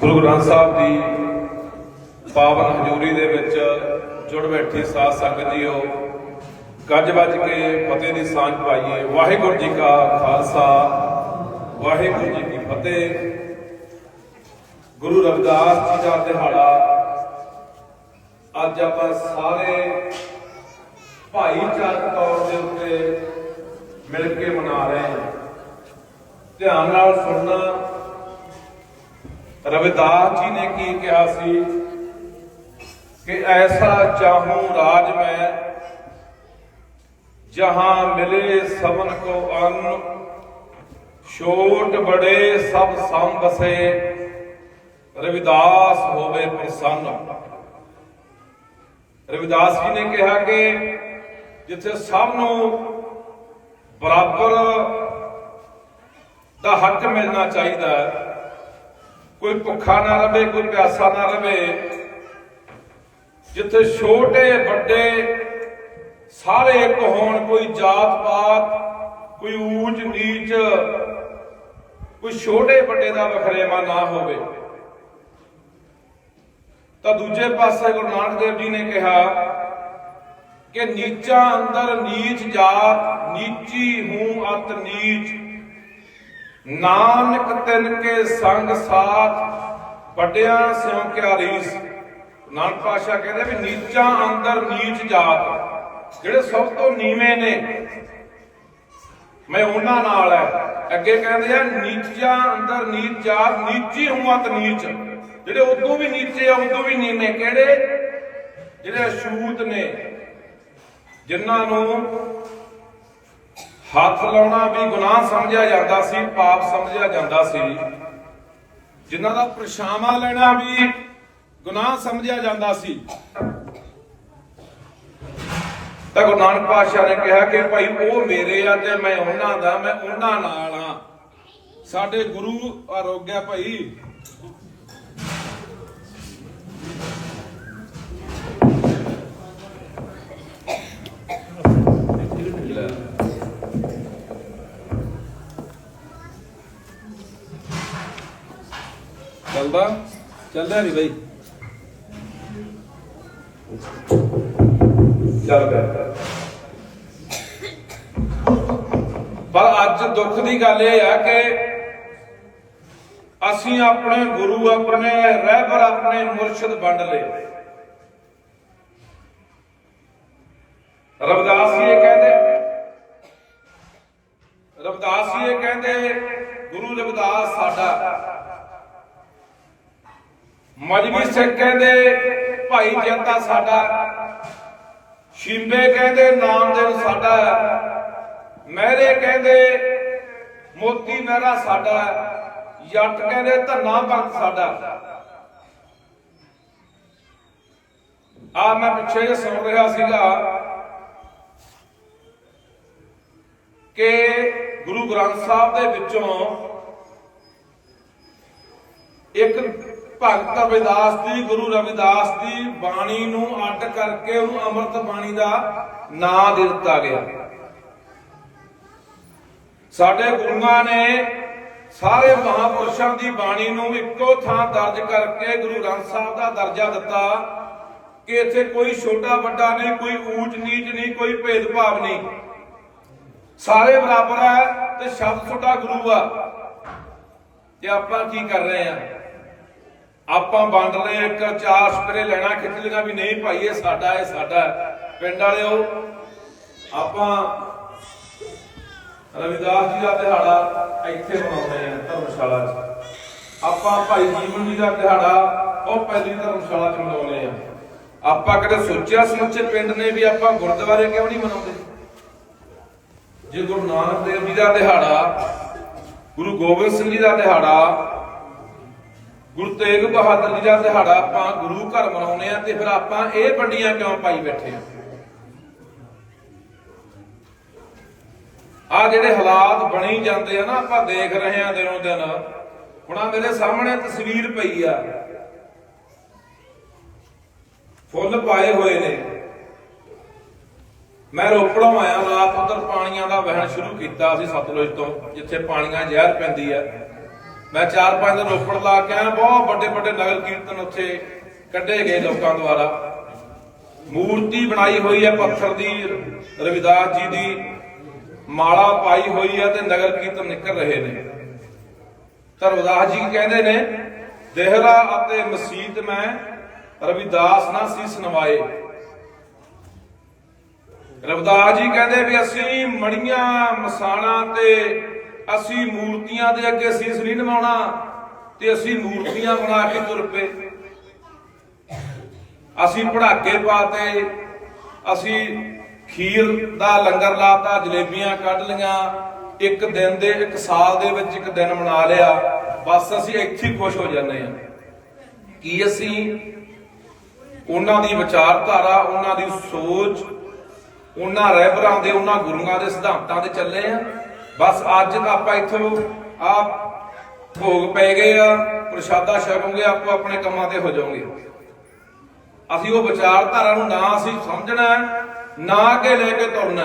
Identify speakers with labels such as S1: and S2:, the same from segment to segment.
S1: ਗੁਰੂ ਗ੍ਰੰਥ ਸਾਹਿਬ ਦੀ ਪਾਵਨ ਹਜ਼ੂਰੀ ਦੇ ਵਿੱਚ ਜੁੜ ਬੈਠੀ ਸਾਧ ਸੰਗਤ ਜੀਓ, ਗੱਜ ਵੱਜ ਕੇ ਫਤਿਹ ਦੀ ਸਾਂਝ ਪਾਈਏ। ਵਾਹਿਗੁਰੂ ਜੀ ਕਾ ਖਾਲਸਾ, ਵਾਹਿਗੁਰੂ ਜੀ ਕੀ ਫਤਿਹ। ਗੁਰੂ ਰਵਿਦਾਸ ਜੀ ਦਾ ਦਿਹਾੜਾ ਅੱਜ ਆਪਾਂ ਸਾਰੇ ਭਾਈਚਾਰਕ ਤੌਰ ਦੇ ਉੱਤੇ ਮਿਲ ਕੇ ਮਨਾ ਰਹੇ ਹਾਂ। ਧਿਆਨ ਨਾਲ ਸੁਣਨਾ ਰਵਿਦਾਸ ਜੀ ਨੇ ਕੀ ਕਿਹਾ ਸੀ ਕਿ ਐਸਾ ਚਾਹੂੰ ਰਾਜ ਮੈਂ ਜਹਾਂ ਮਿਲੇ ਸਭਨ ਕੋ ਅੰਨ, ਛੋਟ ਬੜੇ ਸਭ ਸਮ ਬਸੇ ਰਵਿਦਾਸ ਹੋਵੇ ਪ੍ਰਸੰਨ। ਰਵਿਦਾਸ ਜੀ ਨੇ ਕਿਹਾ ਕਿ ਜਿੱਥੇ ਸਭ ਨੂੰ ਬਰਾਬਰ ਦਾ ਹੱਕ ਮਿਲਣਾ ਚਾਹੀਦਾ ਹੈ ਕੋਈ ਭੁੱਖਾ ਨਾ ਰਵੇ, ਕੋਈ ਪਿਆਸਾ ਨਾ ਰਵੇ। ਜਿੱਥੇ ਛੋਟੇ, ਵੱਡੇ, ਸਾਰੇ ਇੱਕ ਹੋਣ, ਕੋਈ ਜਾਤ ਪਾਤ, ਕੋਈ ਊਚ ਨੀਚ, ਕੋਈ ਛੋਟੇ, ਵੱਡੇ ਦਾ ਵਖਰੇਵਾ ਨਾ ਹੋਵੇ। ਤਾਂ ਦੂਜੇ ਪਾਸੇ ਗੁਰੂ ਨਾਨਕ ਦੇਵ ਜੀ ਨੇ ਕਿਹਾ ਕਿ ਨੀਚਾਂ ਅੰਦਰ ਨੀਚ ਜਾਤ, ਨੀਚੀ ਹੂੰ, ਅਤ ਨੀਚ। ਨਾਨਕ ਤਿਨ ਕੇ ਸੰਗ ਸਾਥ, ਵੱਡਿਆਂ ਸਿਉ ਕਿਆ ਰੀਸ। ਨਾਨਕ ਪਾਸ਼ਾ ਕਹਿੰਦੇ ਵੀ ਨੀਚਾਂ ਅੰਦਰ ਨੀਚ ਜਾਤ, ਜਿਹੜੇ ਸਭ ਤੋਂ ਨੀਵੇਂ ਨੇ, ਮੈਂ ਉਹਨਾਂ ਨਾਲ ਹੈ ਅੱਗੇ ਕਹਿੰਦੇ ਆ, ਨੀਚਾ ਅੰਦਰ ਨੀਚ ਜਾਤ, ਨੀਚੀ ਹੁਮਤ ਨੀਚ। ਜਿਹੜੇ ਉਦੋਂ ਵੀ ਨੀਚੇ ਆ, ਉਦੋਂ ਵੀ ਨੀਵੇਂ। ਕਿਹੜੇ? ਜਿਹੜੇ ਅਸ਼ੂਤ ਨੇ, ਜਿਨ੍ਹਾਂ ਨੂੰ ਹੱਥ ਲਾਉਣਾ ਵੀ ਗੁਨਾਹ ਸਮਝਿਆ ਜਾਂਦਾ ਸੀ, ਪਾਪ ਸਮਝਿਆ ਜਾਂਦਾ ਸੀ। ਜਿਨ੍ਹਾਂ ਦਾ ਪ੍ਰਸ਼ਾਵਾ ਲੈਣਾ ਵੀ ਗੁਨਾਹ ਸਮਝਿਆ ਜਾਂਦਾ ਸੀ। ਤਾਂ ਗੁਰੂ ਨਾਨਕ ਪਾਤਸ਼ਾਹ ਨੇ ਕਿਹਾ ਕਿ ਭਾਈ, ਉਹ ਮੇਰੇ ਆ ਤੇ ਮੈਂ ਉਹਨਾਂ ਦਾ, ਮੈਂ ਉਹਨਾਂ ਨਾਲ ਆ ਸਾਡੇ ਗੁਰੂ ਆਰੋਗਿਆ ਭਾਈ ਚੱਲਦਾ ਨਹੀਂ ਬਈ। ਚੱਲ ਪਿਆ ਪਰ ਅੱਜ ਦੁੱਖ ਦੀ ਗੱਲ ਇਹ ਆ ਕਿ ਅਸੀਂ ਆਪਣੇ ਗੁਰੂ, ਆਪਣੇ ਰਹਿਬਰ, ਆਪਣੇ ਮੁਰਸ਼ਿਦ ਵੰਡ ਲਏ। ਰਵਦਾਸ ਜੀ ਇਹ ਕਹਿੰਦੇ, ਰਵਦਾਸ ਜੀ ਇਹ ਕਹਿੰਦੇ, ਗੁਰੂ ਰਵਦਾਸ ਸਾਡਾ ਮਜਬੀ ਸਿੰਘ ਕਹਿੰਦੇ, ਭਾਈ ਜਨਤਾ ਸਾਡਾ। ਸ਼ਿੰਬੇ ਕਹਿੰਦੇ ਨਾਮਦੇਵ ਸਾਡਾ। ਮਹਿਰੇ ਕਹਿੰਦੇ ਮੋਤੀ ਮਹਿਰਾ ਸਾਡਾ। ਜੱਟ ਕਹਿੰਦੇ ਧੰਨਾ ਭਗਤ ਸਾਡਾ। ਆ ਮੈਂ ਪਿੱਛੇ ਜੇ ਸੁਣ ਰਿਹਾ ਸੀਗਾ ਕਿ ਗੁਰੂ ਗ੍ਰੰਥ ਸਾਹਿਬ ਦੇ ਵਿੱਚੋਂ ਇੱਕ ਭਗਤ ਰਵਿਦਾਸ ਦੀ, ਗੁਰੂ ਰਵਿਦਾਸ ਦੀ ਬਾਣੀ ਨੂੰ ਅੱਡ ਕਰਕੇ ਉਹਨੂੰ ਅੰਮ੍ਰਿਤ ਬਾਣੀ ਦਾ ਨਾਂ ਦੇ ਦਿੱਤਾ ਗਿਆ। ਸਾਡੇ ਗੁਰੂਆਂ ਨੇ ਸਾਰੇ ਮਹਾਪੁਰਸ਼ਾਂ ਦੀ ਬਾਣੀ ਨੂੰ ਇੱਕੋ ਥਾਂ ਦਰਜ ਕਰਕੇ ਗੁਰੂ ਗ੍ਰੰਥ ਸਾਹਿਬ ਦਾ ਦਰਜਾ ਦਿੱਤਾ ਕਿ ਇੱਥੇ ਕੋਈ ਛੋਟਾ ਵੱਡਾ ਨਹੀਂ, ਕੋਈ ਊਚ ਨੀਚ ਨਹੀਂ, ਕੋਈ ਭੇਦਭਾਵ ਨਹੀਂ। ਸਾਰੇ ਬਰਾਬਰ ਹੈ ਤੇ ਸ਼ਬਦ ਛੋਟਾ ਗੁਰੂ ਆ। ਤੇ ਆਪਾਂ ਕੀ ਕਰ ਰਹੇ ਆ ਆਪਾਂ ਵੰਡ ਰਹੇ ਇੱਕ ਚਾਰ ਸਪਰੇ ਲੈਣਾ, ਖਿੱਚ ਲਈਆਂ ਵੀ ਨਹੀਂ ਭਾਈ, ਇਹ ਸਾਡਾ ਇਹ ਸਾਡਾ। ਪਿੰਡ ਵਾਲਿਓ, ਆਪਾਂ ਰਵਿਦਾਸ ਜੀ ਦਾ ਦਿਹਾੜਾ ਇੱਥੇ ਮਨਾਉਂਦੇ ਆ ਧਰਮਸ਼ਾਲਾ 'ਚ। ਆਪਾਂ ਭਾਈ ਜੀਵਨ ਜੀ ਦਾ ਦਿਹਾੜਾ, ਉਹ ਪਹਿਲੀ ਧਰਮਸ਼ਾਲਾ 'ਚ ਮਨਾਉਂਦੇ ਆ ਆਪਾਂ ਕਦੇ ਸੋਚਿਆ ਸਮੁੱਚੇ ਪਿੰਡ ਨੇ ਵੀ ਆਪਾਂ ਗੁਰਦੁਆਰੇ ਕਿਉਂ ਨਹੀਂ ਮਨਾਉਂਦੇ? ਜੇ ਗੁਰੂ ਨਾਨਕ ਦੇਵ ਜੀ ਦਾ ਦਿਹਾੜਾ, ਗੁਰੂ ਗੋਬਿੰਦ ਸਿੰਘ ਜੀ ਦਾ ਦਿਹਾੜਾ ਗੁਰੂ ਤੇਗ ਬਹਾਦਰ ਜੀ ਦਾ ਦਿਹਾੜਾ ਆਪਾਂ ਗੁਰੂ ਘਰ ਮਨਾਉਂਦੇ ਆ ਤੇ ਫਿਰ ਆਪਾਂ ਇਹ ਵੰਡੀਆਂ ਕਿਉਂ ਪਾਈ ਬੈਠੇ ਆ ਆ ਜਿਹੜੇ ਹਾਲਾਤ ਬਣੀ ਜਾਂਦੇ ਆ ਨਾ, ਆਪਾਂ ਦੇਖ ਰਹੇ ਆ ਦਿਨੋਂ ਦਿਨ। ਹੁਣ ਆ ਮੇਰੇ ਸਾਹਮਣੇ ਤਸਵੀਰ ਪਈ ਆ। ਫੁੱਲ ਪਾਏ ਹੋਏ ਨੇ। ਮੈਂ ਰੋਪੜੋਂ ਆਇਆ, ਰਾਤ ਉਧਰ ਪਾਣੀਆਂ ਦਾ ਵਹਿਣ ਸ਼ੁਰੂ ਕੀਤਾ ਅਸੀਂ ਸਤਲੁਜ ਤੋਂ, ਜਿੱਥੇ ਪਾਣੀਆਂ ਜ਼ਹਿਰ ਪੈਂਦੀ ਆ। ਮੈਂ ਚਾਰ ਪੰਜ ਦਿਨ ਰੋਪੜ ਲਾ ਕੇ ਆਇਆ, ਬਹੁਤ ਵੱਡੇ ਵੱਡੇ ਨਗਰ ਕੀਰਤਨ ਉੱਥੇ ਕੱਢੇ ਗਏ ਲੋਕਾਂ ਦੁਆਰਾ। ਮੂਰਤੀ ਬਣਾਈ ਹੋਈ ਹੈ ਪੱਥਰ ਦੀ, ਰਵਿਦਾਸ ਜੀ ਦੀ, ਮਾਲਾ ਪਾਈ ਹੋਈ ਹੈ ਤੇ ਨਗਰ ਕੀਰਤਨ ਨਿਕਲ ਰਹੇ ਨੇ। ਤਾਂ ਰਵਿਦਾਸ ਜੀ ਕਹਿੰਦੇ ਨੇ, ਦੇਹਰਾ ਅਤੇ ਮਸਜਿਦ ਮੈਂ ਰਵਿਦਾਸ ਨਾ ਸੀਸ ਨਵਾਏ। ਰਵਿਦਾਸ ਜੀ ਕਹਿੰਦੇ ਵੀ ਅਸੀਂ ਮੜੀਆਂ ਮਸਾਣਾ ਤੇ ਅਸੀਂ ਮੂਰਤੀਆਂ ਦੇ ਅੱਗੇ ਸੀਸ ਨਹੀਂ ਨਵਾਉਣਾ ਤੇ ਅਸੀਂ ਮੂਰਤੀਆਂ ਬਣਾ ਕੇ ਤੁਰ ਪਏ। ਅਸੀਂ ਪੜਾਕੇ ਪਾਤੇ, ਅਸੀਂ ਖੀਰ ਦਾ ਲੰਗਰ ਲਾਤਾ, ਜਲੇਬੀਆਂ ਕੱਢ ਲੀਆਂ ਇੱਕ ਦਿਨ ਦੇ, ਇੱਕ ਸਾਲ ਦੇ ਵਿੱਚ ਇੱਕ ਦਿਨ ਮਨਾ ਲਿਆ। ਬਸ ਅਸੀਂ ਇੱਥੇ ਖੁਸ਼ ਹੋ ਜਾਂਦੇ ਹਾਂ। ਕੀ ਅਸੀਂ ਉਹਨਾਂ ਦੀ ਵਿਚਾਰਧਾਰਾ, ਉਹਨਾਂ ਦੀ ਸੋਚ, ਉਹਨਾਂ ਰਹਿਬਰਾਂ ਦੇ, ਉਹਨਾਂ ਗੁਰੂਆਂ ਦੇ ਸਿਧਾਂਤਾਂ ਤੇ ਚੱਲੇ ਆ ਬਸ ਅੱਜ ਆਪਾਂ ਇੱਥੋਂ ਆ ਭੋਗ ਪੈ ਗਏ ਆ ਪ੍ਰਸ਼ਾਦਾ ਛਕੋਗੇ ਆਪੋ ਆਪਣੇ ਕੰਮਾਂ ਤੇ ਹੋ ਜਾਓਗੇ। ਅਸੀਂ ਉਹ ਵਿਚਾਰਧਾਰਾ ਨੂੰ ਨਾ ਅਸੀਂ ਸਮਝਣਾ ਹੈ, ਨਾ ਕਿ ਲੈ ਕੇ ਤੁਰਨਾ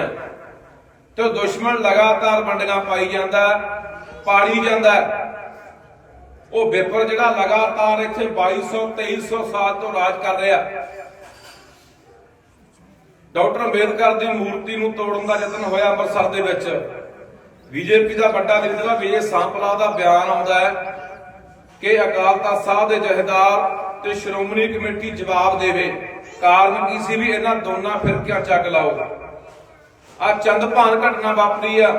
S1: ਤੇ ਦੁਸ਼ਮਣ ਲਗਾਤਾਰ ਵੰਡੀਆਂ ਪਾਈ ਜਾਂਦਾ ਹੈ, ਪਾੜੀ ਜਾਂਦਾ ਉਹ ਬੇਪਰ ਜਿਹੜਾ ਲਗਾਤਾਰ ਇੱਥੇ 2200 2300 ਸਾਲ ਤੋਂ ਰਾਜ ਕਰ ਰਿਹਾ ਡਾਕਟਰ ਅੰਬੇਦਕਰ ਦੀ ਮੂਰਤੀ ਨੂੰ ਤੋੜਨ ਦਾ ਯਤਨ ਹੋਇਆ ਅੰਮ੍ਰਿਤਸਰ ਦੇ ਵਿੱਚ। ਬੀਜੇਪੀ ਦਾ ਵੱਡਾ ਲੀਡਰ ਵਿਜੇ ਸਾਂਪਲਾ ਦਾ ਬਿਆਨ ਆਉਂਦਾ ਹੈ ਕਿ ਅਕਾਲ ਤਖਤ ਸਾਹਿਬ ਦੇ ਜਹੇਦਾਰ ਤੇ ਸ਼੍ਰੋਮਣੀ ਕਮੇਟੀ ਜਵਾਬ ਦੇਵੇ। ਕਾਰਨ ਕੀ ਸੀ ਵੀ ਇਹਨਾਂ ਦੋਨਾਂ ਫਿਰਕਿਆਂ ਚੱਕ ਲਾਓ ਆ ਚੰਦਭਾਨ ਘਟਨਾ ਵਾਪਰੀ ਆ।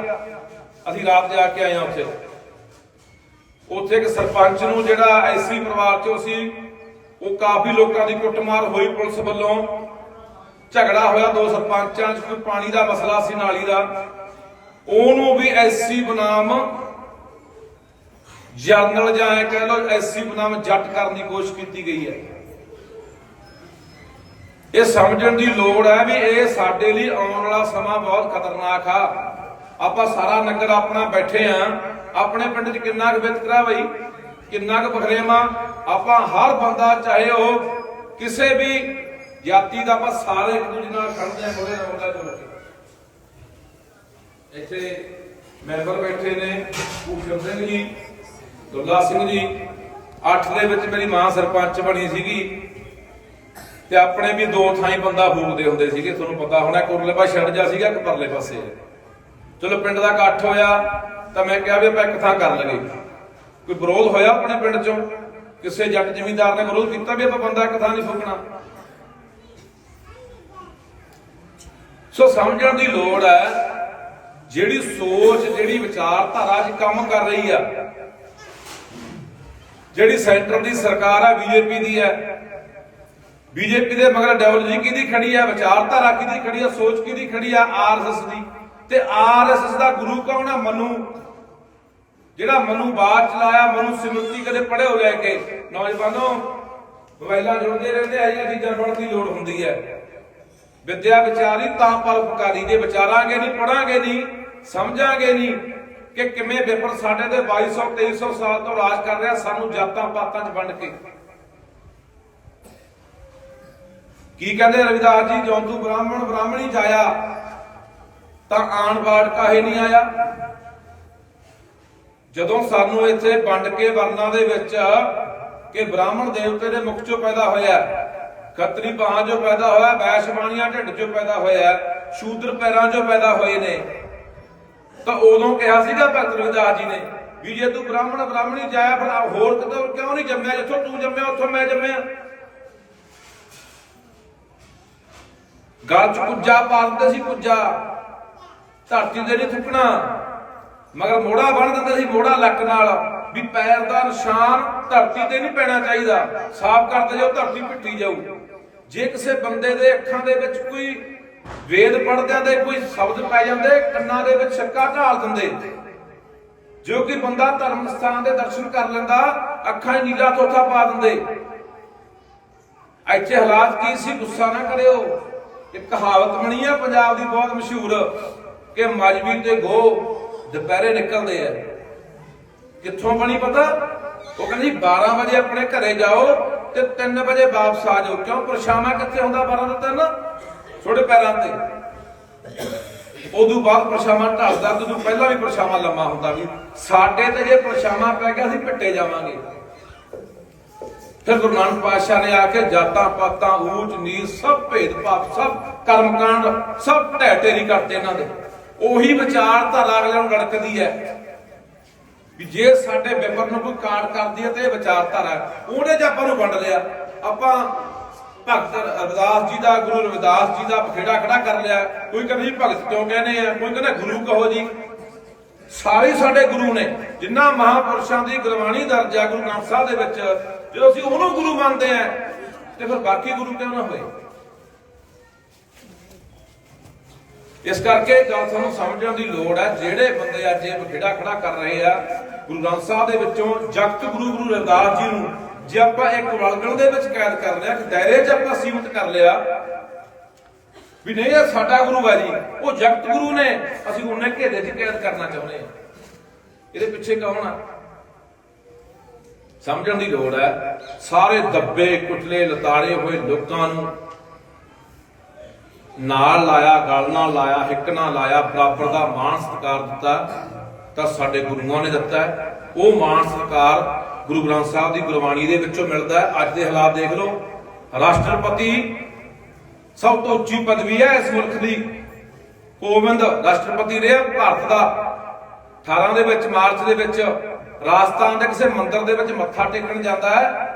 S1: ਅਸੀਂ ਰਾਤ ਜਾ ਕੇ ਆਏ ਆ ਉੱਥੇ। ਉੱਥੇ ਇੱਕ ਸਰਪੰਚ ਨੂੰ ਜਿਹੜਾ ਐਸੀ ਪਰਿਵਾਰ ਚੋਂ ਸੀ, ਉਹ ਕਾਫੀ ਲੋਕਾਂ ਦੀ ਕੁੱਟਮਾਰ ਹੋਈ ਪੁਲਿਸ ਵੱਲੋਂ। ਝਗੜਾ ਹੋਇਆ ਦੋ ਸਰਪੰਚਾਂ 'ਚ, ਕੋਈ ਪਾਣੀ ਦਾ ਮਸਲਾ ਸੀ, ਨਾਲੀ ਦਾ। ਉਹਨੂੰ ਵੀ ਐਸੀ ਬਨਾਮ ਜਰਨਲ ਜਾਂ ਐ ਕਹਿ ਲਓ ਐਸੀ ਬਨਾਮ ਜੱਟ ਕਰਨ ਦੀ ਕੋਸ਼ਿਸ਼ ਕੀਤੀ ਗਈ ਹੈ। ਇਹ ਸਮਝਣ ਦੀ ਲੋੜ ਹੈ ਵੀ ਇਹ ਸਾਡੇ ਲਈ ਆਉਣ ਵਾਲਾ ਸਮਾਂ ਬਹੁਤ ਖਤਰਨਾਕ ਆ। ਆਪਾਂ ਸਾਰਾ ਨਗਰ ਆਪਣਾ ਬੈਠੇ ਆ। ਆਪਣੇ ਪਿੰਡ 'ਚ ਕਿੰਨਾ ਕੁ ਵਿਤਕਰਾ ਬਈ? ਕਿੰਨਾ ਕੁ ਬਖਰੇਵਾ ਆਪਾਂ ਹਰ ਬੰਦਾ ਚਾਹੇ ਉਹ ਕਿਸੇ ਵੀ ਜਾਤੀ ਦਾ ਆਪਾਂ ਸਾਰੇ ਇੱਕ ਦੂਜੇ ਨਾਲ ਖੜਦੇ ਆ ਮੋਰੇ ਰੌਂਦਾ ਜੁੜ ਕੇ। ਇੱਥੇ ਮੈਂਬਰ ਬੈਠੇ ਨੇ, ਭੂਸ਼ਣ ਸਿੰਘ ਜੀ, ਦੁੱਲਾ ਸਿੰਘ ਜੀ। 8 ਦੇ ਵਿੱਚ ਮੇਰੀ ਮਾਂ ਸਰਪੰਚ ਬਣੀ ਸੀਗੀ ਤੇ ਆਪਣੇ ਵੀ ਦੋ ਥਾਈਂ ਬੰਦਾ ਫੂਕਦੇ ਹੁੰਦੇ ਸੀਗੇ, ਤੁਹਾਨੂੰ ਪਤਾ ਹੋਣਾ ਕੁਰਲੇ ਪਾਸੇ ਛੱਡ ਜਾ ਸੀਗਾ ਕਿ ਪਰਲੇ ਪਾਸੇ। ਚਲੋ ਪਿੰਡ ਦਾ ਇਕੱਠ ਹੋਇਆ, ਤਾਂ ਮੈਂ ਕਿਹਾ ਵੀ ਆਪਾਂ ਇੱਕ ਥਾਂ ਕਰ ਲਗੇ ਕੋਈ ਵਿਰੋਧ ਹੋਇਆ ਆਪਣੇ ਪਿੰਡ ਚੋਂ? ਕਿਸੇ ਜੱਟ ਜ਼ਮੀਂਦਾਰ ਨੇ ਵਿਰੋਧ ਕੀਤਾ ਵੀ ਆਪਾਂ ਬੰਦਾ ਇੱਕ ਥਾਂ ਨਹੀਂ ਫੂਕਣਾ? ਸੋ ਸਮਝਣ ਦੀ ਲੋੜ ਹੈ ਜਿਹੜੀ ਸੋਚ, ਜਿਹੜੀ ਵਿਚਾਰਧਾਰਾ 'ਚ ਕੰਮ ਕਰ ਰਹੀ ਆ। ਜਿਹੜੀ ਸੈਂਟਰ ਦੀ ਸਰਕਾਰ ਹੈ ਬੀਜੇਪੀ ਦੀ ਹੈ ਬੀਜੇਪੀ ਦੇ ਮਗਰ ਡੈਵਲਜੀ ਕਿਹਦੀ ਖੜੀ ਹੈ ਵਿਚਾਰਧਾਰਾ ਕਿਹਦੀ ਖੜੀ ਹੈ ਸੋਚ ਕਿਹਦੀ ਖੜੀ ਹੈ ਆਰਐਸਐਸ ਦੀ। ਤੇ ਆਰਐਸਐਸ ਦਾ ਗੁਰੂ ਕੌਣ ਹੈ ਮਨੂ। ਜਿਹੜਾ ਮਨੂ ਬਾਤ ਚਲਾਇਆ ਮਨੂ ਸਿਮਰਤੀ ਕਦੇ ਪੜ੍ਹੇ ਹੋ ਲੈ ਕੇ? ਨੌਜਵਾਨੋ, ਮੋਬਾਈਲਾਂ ਜੁੜਦੇ ਰਹਿੰਦੇ ਆ, ਇਹ ਚੀਜ਼ਾਂ ਪੜ੍ਹਨ ਦੀ ਲੋੜ ਹੁੰਦੀ ਹੈ ਵਿਦਿਆ ਵਿਚਾਰੀ ਤਾਂ ਪਰਉਪਕਾਰੀ ਜੇ ਵਿਚਾਰਾਂਗੇ ਨਹੀਂ ਪੜਾਂਗੇ ਨਹੀਂ। ਸਮਝਾਂਗੇ ਨਹੀਂ ਕਿ ਕਿਵੇਂ ਬੇਪਰ ਸਾਡੇ ਤੇ 2200 2300 ਸਾਲ ਤੋਂ ਰਾਜ ਕਰ ਰਿਹਾ, ਸਾਨੂੰ ਜਾਤਾਂ ਪਾਤਾਂ 'ਚ ਵੰਡ ਕੇ। ਕੀ ਕਹਿੰਦੇ ਰਵਿਦਾਸ ਜੀ ਜੋਂ ਤੂੰ ਬ੍ਰਾਹਮਣ, ਬ੍ਰਾਹਮਣੀ ਜਾਇਆ ਤਾਂ ਆਣ ਬਾੜ ਕਾਹੇ ਨਹੀਂ ਆਇਆ? ਜਦੋਂ ਸਾਨੂੰ ਇੱਥੇ ਵੰਡ ਕੇ ਵਰਨਾਂ ਦੇ ਵਿੱਚ ਕਿ ਬ੍ਰਾਹਮਣ ਦੇਵਤੇ ਦੇ ਮੁਖ ਚੋਂ ਪੈਦਾ ਹੋਇਆ, ਖੱਤਰੀ ਬਾਹਾਂ ਚੋਂ ਪੈਦਾ ਹੋਇਆ ਵੈਸ ਬਾਣੀਆਂ ਢਿੱਡ ਚੋਂ ਪੈਦਾ ਹੋਇਆ, ਸ਼ੂਦਰ ਪੈਰਾਂ ਚੋਂ ਪੈਦਾ ਹੋਏ ਨੇ ਤਾਂ ਉਦੋਂ ਕਿਹਾ ਸੀਗਾ ਭਗਤ ਰਵਿਦਾਸ ਜੀ ਨੇ ਵੀ ਜੇ ਤੂੰ ਬ੍ਰਾਹਮਣ ਬ੍ਰਾਹਮਣੀ ਜਾਇਆ ਫਿਰ ਹੋਰ ਕਿਤੋਂ ਕਿਉਂ ਨਹੀਂ ਜੰਮਿਆ? ਜਿੱਥੋਂ ਤੂੰ ਜੰਮਿਆ, ਉੱਥੋਂ ਮੈਂ ਜੰਮਿਆ। ਗਲ ਚ ਕੁੱਜਾ ਪਾ ਦਿੰਦੇ ਸੀ ਕੁੱਜਾ ਧਰਤੀ ਤੇ ਨਹੀਂ ਥੁੱਕਣਾ। ਮਗਰ ਮੋੜਾ ਬਣ ਦਿੰਦੇ ਸੀ ਮੋੜਾ ਲੱਕ ਨਾਲ ਵੀ ਪੈਰ ਦਾ ਨਿਸ਼ਾਨ ਧਰਤੀ ਤੇ ਨਹੀਂ ਪੈਣਾ ਚਾਹੀਦਾ। ਸਾਫ਼ ਕਰਦੇ ਜਾਓ ਧਰਤੀ ਪਿੱਟੀ ਜਾਊ। ਜੇ ਕਿਸੇ ਬੰਦੇ ਦੇ ਅੱਖਾਂ ਦੇ ਵਿੱਚ ਕੋਈ ਵੇਦ ਪੜਦਿਆਂ ਦੇ ਕੋਈ ਸ਼ਬਦ ਪੈ ਜਾਂਦੇ, ਕੰਨਾਂ ਦੇ ਵਿੱਚ ਛੱਕਾ ਢਾਲ ਦਿੰਦੇ। ਜੋ ਕਿ ਬੰਦਾ ਧਰਮ ਸਥਾਨ ਦੇ ਦਰਸ਼ਨ ਕਰ ਲੈਂਦਾ, ਅੱਖਾਂ 'ਚ ਨੀਲਾ ਤੋਥਾ ਪਾ ਦਿੰਦੇ। ਇੱਥੇ ਹਾਲਾਤ ਕੀ ਸੀ, ਗੁੱਸਾ ਨਾ ਕਰਿਓ। ਇੱਕ ਕਹਾਵਤ ਬਣੀ ਆ ਪੰਜਾਬ ਦੀ ਬਹੁਤ ਮਸ਼ਹੂਰ, ਕਿ ਮਜਬੀ ਤੇ ਗੋ ਦੁਪਹਿਰੇ ਨਿਕਲਦੇ ਆ। ਕਿੱਥੋਂ ਬਣੀ ਪਤਾ? ਉਹ ਕਹਿੰਦੀ 12 ਵਜੇ ਆਪਣੇ ਘਰੇ ਜਾਓ ਤੇ 3 ਵਜੇ ਵਾਪਸ ਆ ਜਾਓ। ਕਿਉਂ? ਪਰਛਾਵਾਂ ਕਿੱਥੇ ਹੁੰਦਾ 12 ਤੋਂ 3 ਛੋੜੇ ਪੈਰਾਂ ਤੇ। ਉਦੋਂ ਬਾਅਦ ਪਰਛਾਵਾਂ ਢਲਦਾ ਤੇ ਪਹਿਲਾਂ ਵੀ ਪਰਛਾਵਾਂ ਲੰਮਾ ਹੁੰਦਾ ਵੀ ਸਾਡੇ ਤੇ ਜੇ ਪਰਛਾਵਾਂ ਪੈ ਗਿਆ, ਅਸੀਂ ਪਿੱਟੇ ਜਾਵਾਂਗੇ। ਫਿਰ ਗੁਰੂ ਨਾਨਕ ਪਾਤਸ਼ਾਹ ਨੇ ਆ ਕੇ ਜਾਤਾਂ ਪਾਤਾਂ, ਊਚ, ਨੀਚ, ਸਭ ਭੇਦ ਭਾਵ ਸਭ ਕਰਮਕਾਂਡ, ਸਭ ਢਹਿ ਢੇਰੀ ਕਰਤੇ ਇਹਨਾਂ ਦੇ। ਉਹੀ ਵਿਚਾਰਧਾਰਾ ਅਗਲਿਆਂ ਨੂੰ ਲੜਕਦੀ ਹੈ। ਵੀ ਜੇ ਸਾਡੇ ਵਿਪਰ ਨੂੰ ਕੋਈ ਕਾਂਡ ਕਰਦੀ ਹੈ ਤੇ ਇਹ ਵਿਚਾਰਧਾਰਾ ਉਹਨੇ ਜੇ ਆਪਾਂ ਨੂੰ ਵੰਡ ਲਿਆ, ਆਪਾਂ ਭਗਤ ਰਵਿਦਾਸ ਜੀ ਦਾ, ਗੁਰੂ ਰਵਿਦਾਸ ਜੀ ਦਾ ਬਖੇੜਾ ਖੜਾ ਕਰ ਲਿਆ। ਕੋਈ ਕਹਿੰਦਾ ਜੀ ਭਗਤ ਕਿਉਂ ਕਹਿੰਦੇ ਆ? ਕੋਈ ਕਹਿੰਦਾ ਗੁਰੂ ਕਹੋ ਜੀ। ਸਾਰੇ ਸਾਡੇ ਗੁਰੂ ਨੇ ਜਿਨ੍ਹਾਂ ਮਹਾਪੁਰਸ਼ਾਂ ਦੀ ਗੁਰਬਾਣੀ ਦਰਜ ਹੈ ਗੁਰੂ ਗ੍ਰੰਥ ਸਾਹਿਬ ਦੇ ਵਿੱਚ, ਜਦੋਂ ਅਸੀਂ ਉਹਨੂੰ ਗੁਰੂ ਮੰਨਦੇ ਆ, ਤੇ ਫਿਰ ਬਾਕੀ ਗੁਰੂ ਕਿਉਂ ਨਾ ਹੋਏ? ਇਸ ਕਰਕੇ ਗੱਲ ਸਾਨੂੰ ਸਮਝਣ ਦੀ ਲੋੜ ਹੈ, ਜਿਹੜੇ ਬੰਦੇ ਅੱਜ ਇਹ ਬਖੇੜਾ ਖੜਾ ਕਰ ਰਹੇ ਆ, ਗੁਰੂ ਗ੍ਰੰਥ ਸਾਹਿਬ ਦੇ ਵਿੱਚੋਂ ਜਗਤ ਗੁਰੂ ਗੁਰੂ ਰਵਿਦਾਸ ਜੀ ਨੂੰ ਜੇ ਆਪਾਂ ਇੱਕ ਵਲਗਣ ਦੇ ਵਿੱਚ ਕੈਦ ਕਰ ਲਿਆ ਕਿ ਦਾਇਰੇ 'ਚ ਆਪਾਂ ਸੀਮਿਤ ਕਰ ਲਿਆ ਵੀ ਨਹੀਂ, ਇਹ ਸਾਡਾ ਗੁਰੂ ਹੈ ਜੀ। ਉਹ ਜਗਤ ਗੁਰੂ ਨੇ, ਅਸੀਂ ਉਹਨੇ ਘੇਰੇ 'ਚ ਕੈਦ ਕਰਨਾ ਚਾਹੁੰਦੇ ਆ ਇਹਦੇ ਪਿੱਛੇ ਕੌਣ ਆ? ਸਮਝਣ ਦੀ ਲੋੜ ਹੈ, ਸਾਰੇ ਦੱਬੇ, ਕੁਚਲੇ, ਲਤਾੜੇ ਹੋਏ ਲੋਕਾਂ ਨੂੰ ਨਾਲ ਲਾਇਆ, ਗਲ ਨਾਲ ਲਾਇਆ, ਹਿੱਕ ਨਾਲ ਲਾਇਆ, ਬਰਾਬਰ ਦਾ ਮਾਣ ਸਤਿਕਾਰ ਦਿੱਤਾ ਤਾਂ ਸਾਡੇ ਗੁਰੂਆਂ ਨੇ ਦਿੱਤਾ। ਉਹ ਮਾਣ ਸਤਿਕਾਰ ਗੁਰੂ ਗ੍ਰੰਥ ਸਾਹਿਬ ਦੀ ਗੁਰਬਾਣੀ ਦੇ ਵਿੱਚੋਂ ਮਿਲਦਾ ਹੈ। ਅੱਜ ਦੇ ਹਾਲਾਤ ਦੇਖ ਲਓ। ਰਾਸ਼ਟਰਪਤੀ ਸਭ ਤੋਂ ਉੱਚੀ ਪਦਵੀ ਹੈ ਇਸ ਮੁਲਕ ਦੀ। ਕੋਵਿੰਦ ਰਾਸ਼ਟਰਪਤੀ ਰਿਹਾ ਭਾਰਤ ਦਾ। 18 ਦੇ ਵਿੱਚ, ਮਾਰਚ ਦੇ ਵਿੱਚ ਰਾਜਸਥਾਨ ਦੇ ਕਿਸੇ ਮੰਦਿਰ ਦੇ ਵਿੱਚ ਮੱਥਾ ਟੇਕਣ ਜਾਂਦਾ ਹੈ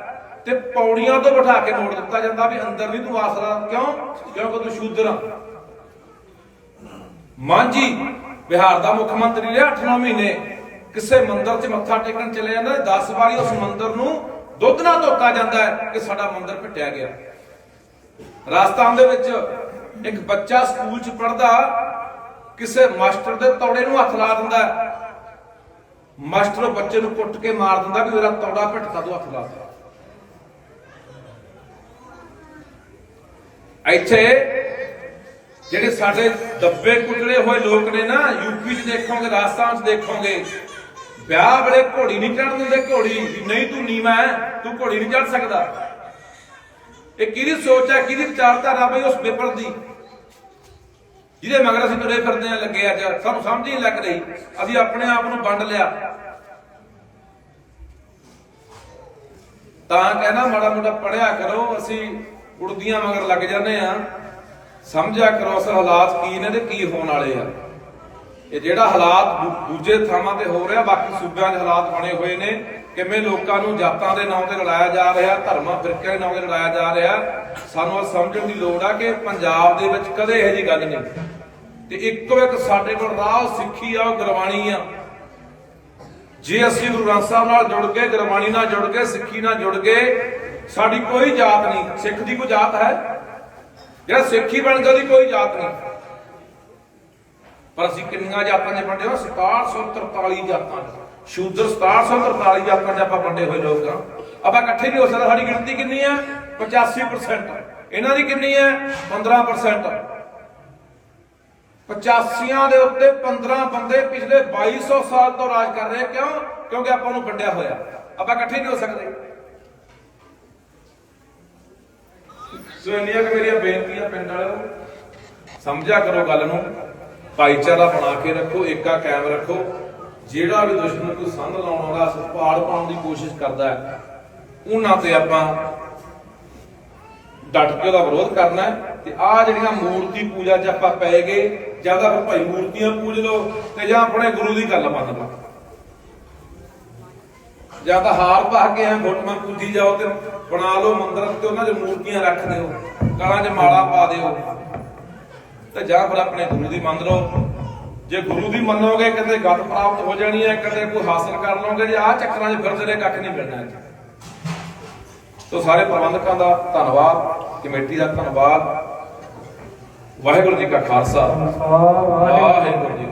S1: ਤੇ ਪੌੜੀਆਂ ਤੋਂ ਬਿਠਾ ਕੇ ਮੋੜ ਦਿੱਤਾ ਜਾਂਦਾ ਵੀ ਅੰਦਰ ਨਹੀਂ ਤੂੰ ਆਸਰਾ ਕਿਉਂ? ਕਿਉਂਕਿ ਤੂੰ ਸ਼ੂਦਰ ਆ? ਮਾਂਜੀ, ਬਿਹਾਰ ਦਾ ਮੁੱਖ ਮੰਤਰੀ ਰਿਹਾ 8 ਮਹੀਨੇ। ਕਿਸੇ ਮੰਦਿਰ 'ਚ ਮੱਥਾ ਟੇਕਣ ਚਲੇ ਜਾਂਦਾ 10 ਵਾਰੀ ਉਸ ਮੰਦਿਰ ਨੂੰ ਦੁੱਧ ਨਾਲ ਧੋਤਾ ਜਾਂਦਾ ਹੈ ਕਿ ਸਾਡਾ ਮੰਦਿਰ ਪਿੱਟਿਆ ਗਿਆ। ਰਾਜਸਥਾਨ ਦੇ ਵਿੱਚ ਇੱਕ ਬੱਚਾ ਸਕੂਲ 'ਚ ਪੜਦਾ ਕਿਸੇ ਮਾਸਟਰ ਦੇ ਤੌੜੇ ਨੂੰ ਹੱਥ ਲਾ ਦਿੰਦਾ ਮਾਸਟਰ ਬੱਚੇ ਨੂੰ ਕੁੱਟ ਕੇ ਮਾਰ ਦਿੰਦਾ ਵੀ ਮੇਰਾ ਤੌੜਾ ਪਿੱਟਦਾ ਤੂੰ ਹੱਥ ਲਾ ਇੱਥੇ ਜਿਹੜੇ ਸਾਡੇ ਦੱਬੇ ਕੁਚਲੇ ਹੋਏ ਲੋਕ ਨੇ ਨਾ ਯੂਪੀ 'ਚ ਦੇਖੋਗੇ, ਰਾਜਸਥਾਨ 'ਚ ਦੇਖੋਗੇ ਵਿਆਹ ਵੇਲੇ ਘੋੜੀ ਨਹੀਂ ਚੜ ਦਿੰਦੇ, ਘੋੜੀ, ਨਹੀਂ ਤੂੰ ਨੀਵਾਂ ਤੂੰ ਘੋੜੀ ਨਹੀਂ ਚੜ੍ਹ ਸਕਦਾ। ਇਹ ਕਿਹਦੀ ਸੋਚ ਹੈ ਕਿਹਦੀ ਵਿਚਾਰਧਾਰਾ ਬਈ ਉਸ ਪੇਪਰ ਦੀ? ਜਿਹਦੇ ਮਗਰ ਅਸੀਂ ਤੁਰੇ ਫਿਰਦੇ ਆ, ਲੱਗੇ ਅੱਜ ਸਾਨੂੰ ਸਮਝ ਨਹੀਂ ਲੱਗ ਰਹੀ। ਅਸੀਂ ਆਪਣੇ ਆਪ ਨੂੰ ਵੰਡ ਲਿਆ। ਤਾਂ ਕਹਿੰਦਾ, ਮਾੜਾ ਮੋਟਾ ਪੜਿਆ ਕਰੋ, ਅਸੀਂ ਉੜਦੀਆਂ ਮਗਰ ਲੱਗ ਜਾਂਦੇ ਆ। ਸਮਝਿਆ ਕਰੋ ਅਸਲ ਹਾਲਾਤ ਕੀ ਨੇ ਤੇ ਕੀ ਹੋਣ ਵਾਲੇ ਆ। ਇਹ ਜਿਹੜਾ ਹਾਲਾਤ ਦੂਜੇ ਥਾਵਾਂ ਤੇ ਹੋ ਰਿਹਾ, ਬਾਕੀ ਸੂਬਿਆਂ ਦੇ ਹਾਲਾਤ ਬਣੇ ਹੋਏ ਨੇ, ਕਿਵੇਂ ਲੋਕਾਂ ਨੂੰ ਜਾਤਾਂ ਦੇ ਨਾਂ ਤੇ ਲੜਾਇਆ ਜਾ ਰਿਹਾ, ਧਰਮਾਂ, ਫਿਰਕਿਆਂ ਦੇ ਨਾਂ ਤੇ ਲੜਾਇਆ ਜਾ ਰਿਹਾ, ਸਾਨੂੰ ਇਹ ਸਮਝਣ ਦੀ ਲੋੜ ਆ ਕਿ ਪੰਜਾਬ ਦੇ ਵਿੱਚ ਕਦੇ ਇਹੋ ਜਿਹੀ ਗੱਲ ਨਹੀਂ। ਤੇ ਇੱਕੋ ਇੱਕ ਸਾਡੇ ਕੋਲ ਰਾਹ ਸਿੱਖੀ ਆ, ਉਹ ਗੁਰਬਾਣੀ ਆ। ਜੇ ਅਸੀਂ ਗੁਰੂ ਗ੍ਰੰਥ ਸਾਹਿਬ ਨਾਲ ਜੁੜ ਕੇ ਗੁਰਬਾਣੀ ਨਾਲ ਜੁੜ ਕੇ ਸਿੱਖੀ ਨਾਲ ਜੁੜ ਕੇ ਸਾਡੀ ਕੋਈ ਜਾਤ ਨਹੀਂ। ਸਿੱਖ ਦੀ ਕੋਈ ਜਾਤ ਹੈ? ਜਿਹੜਾ ਸਿੱਖੀ ਬਣ ਗਿਆ ਉਹਦੀ ਕੋਈ ਜਾਤ ਨਹੀਂ। ਪਰ ਅਸੀਂ ਕਿੰਨੀਆਂ ਜਾਤਾਂ 'ਚ ਵੰਡੇ ਹੋ 6743 ਜਾਤਾਂ 'ਚ। ਸ਼ੂਦਰ 6743 ਜਾਤਾਂ 'ਚ ਆਪਾਂ ਵੰਡੇ ਹੋਏ ਲੋਕ ਆ। ਆਪਾਂ ਇਕੱਠੇ ਨਹੀਂ ਹੋ ਸਕਦੇ। ਸਾਡੀ ਗਿਣਤੀ ਕਿੰਨੀ ਹੈ 85% ਇਹਨਾਂ ਦੀ ਕਿੰਨੀ ਹੈ 15% 85ਾਂ ਦੇ ਉੱਤੇ 15 ਬੰਦੇ ਪਿਛਲੇ 2200 ਸਾਲ ਤੋਂ ਰਾਜ ਕਰ ਰਹੇ। ਕਿਉਂ? ਕਿਉਂਕਿ ਆਪਾਂ ਨੂੰ ਵੰਡਿਆ ਹੋਇਆ। ਆਪਾਂ ਇਕੱਠੇ ਨਹੀਂ ਹੋ ਸਕਦੇ। ਸੋ ਇੰਨੀਆਂ ਕਿ ਮੇਰੀਆਂ ਬੇਨਤੀਆਂ ਪਿੰਡ ਵਾਲਿਓ। ਸਮਝਿਆ ਕਰੋ ਗੱਲ ਨੂੰ। ਭਾਈਚਾਰਾ ਬਣਾ ਕੇ ਰੱਖੋ ਏਕਾ ਕਾਇਮ ਰੱਖੋ। ਜਿਹੜਾ ਵੀ ਦੁਸ਼ਮਣ ਕੋਈ ਸੰਧ ਲਾਉਣ ਆਉਂਦਾ ਪਾੜ ਪਾਉਣ ਦੀ ਕੋਸ਼ਿਸ਼ ਕਰਦਾ ਹੈ, ਉਹਨਾਂ ਤੇ ਆਪਾਂ ਡਟ ਕੇ ਉਹਦਾ ਵਿਰੋਧ ਕਰਨਾ ਤੇ ਆ ਜਿਹੜੀਆਂ ਮੂਰਤੀ ਪੂਜਾ 'ਚ ਆਪਾਂ ਪੈ ਗਏ, ਜਾਂ ਤਾਂ ਫਿਰ ਭਾਈ ਮੂਰਤੀਆਂ ਪੂਜ ਲਓ, ਤੇ ਜਾਂ ਆਪਣੇ ਗੁਰੂ ਦੀ ਗੱਲ ਮੰਨ ਲਓ। ਜਾਂ ਤਾਂ ਹਾਰ ਪਾ ਕੇ ਐ ਫੋਟੋਆਂ ਪੂਜੀ ਜਾਓ ਤੇ ਬਣਾ ਲਓ ਮੰਦਰ ਤੇ ਉਹਨਾਂ 'ਚ ਮੂਰਤੀਆਂ ਰੱਖ ਦਿਓ, ਕਲਾਂ 'ਚ ਮਾਲਾ ਪਾ ਦਿਓ। ਤੇ ਜਾਂ ਫਿਰ ਆਪਣੇ ਗੁਰੂ ਦੀ ਮੰਨ ਲਓ। ਜੇ ਗੁਰੂ ਦੀ ਮੰਨੋਗੇ ਕਹਿੰਦੇ ਗੱਤ ਪ੍ਰਾਪਤ ਹੋ ਜਾਣੀ ਹੈ ਕਹਿੰਦੇ ਕੋਈ ਹਾਸਲ ਕਰ ਲਓਗੇ ਜੇ ਆਹ ਚੱਕਰਾਂ 'ਚ ਫਿਰਦੇ ਰਹੇ ਕੱਖ ਨਹੀਂ ਮਿਲਣਾ ਇੱਥੇ। ਸੋ ਸਾਰੇ ਪ੍ਰਬੰਧਕਾਂ ਦਾ ਧੰਨਵਾਦ ਕਮੇਟੀ ਦਾ ਧੰਨਵਾਦ। ਵਾਹਿਗੁਰੂ ਜੀ ਕਾ ਖਾਲਸਾ। ਵਾਹਿਗੁਰੂ ਜੀ